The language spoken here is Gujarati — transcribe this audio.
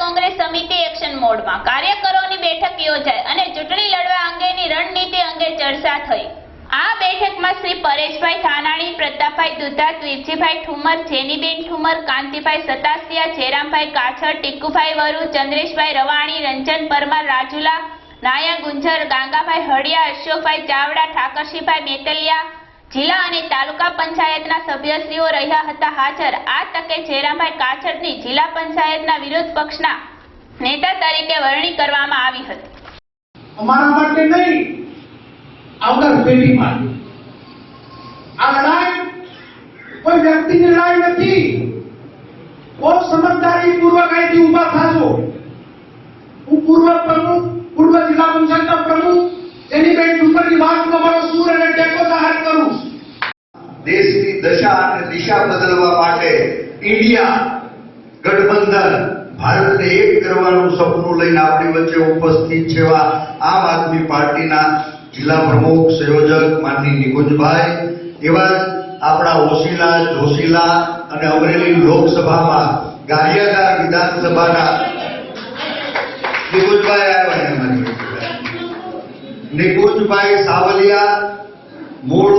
કોંગ્રેસ સમિતિ એક્શન મોડમાં. કાર્યકરોની બેઠક યોજાઈ અને ચૂંટણી લડવા અંગેની રણનીતિ અંગે ચર્ચા થઈ. આ બેઠકમાં શ્રી પરેશભાઈ થાનાણી પ્રતાપભાઈ દુધાત વીરજીભાઈ ઠુમર, જેનીબેન ઠુમર, કાંતિભાઈ સતાસિયા, જયરામભાઈ કાછડ, ટીકુભાઈ વરુ, ચંદ્રેશભાઈ રવાણી, રંજન પરમાર રાજુલા નાયા ગુંજર, ગાંગાભાઈ હળિયા, અશોકભાઈ ચાવડા, ઠાકરસિંહભાઈ મેતલિયા જિલ્લા અને તાલુકા પંચાયતના સભ્યશ્રીઓ રહ્યા હતા હાજર. આ તકે જયરામભાઈ કાછડની જિલ્લા પંચાયતના વિરોધ પક્ષના નેતા તરીકે વરણી કરવામાં આવી હતી. અમારા માટે નહીં, આવનાર પેઢી માટે આ લડાઈ કોઈ વ્યક્તિની લડાઈ નથી. બહુ સમજદારી પૂર્વક અહીંથી ઊભા થાજો. હું પૂર્વ પ્રમુખ, પૂર્વ જિલ્લા પંચાયતના પ્રમુખ, એની કઈ ડુંગરની વાતમાં દેશની દશા અને દિશા બદલવા માટે ઇન્ડિયા, ગઠબંધન, ભારતને એક કરવાનું સપનું લઈને આપણી વચ્ચે ઉપસ્થિત છેવા આમ આદમી પાર્ટીના જિલ્લા પ્રમુખ, સંયોજક માનની નિકુંજભાઈ, એવા આપણા ઓશીલા, જોશીલા અને અમરેલી લોકસભામાં ગારિયાધાર વિધાનસભાના નિકુંજભાઈ આવ્યા નિકુંજભાઈ સાવલિયા, મૂળ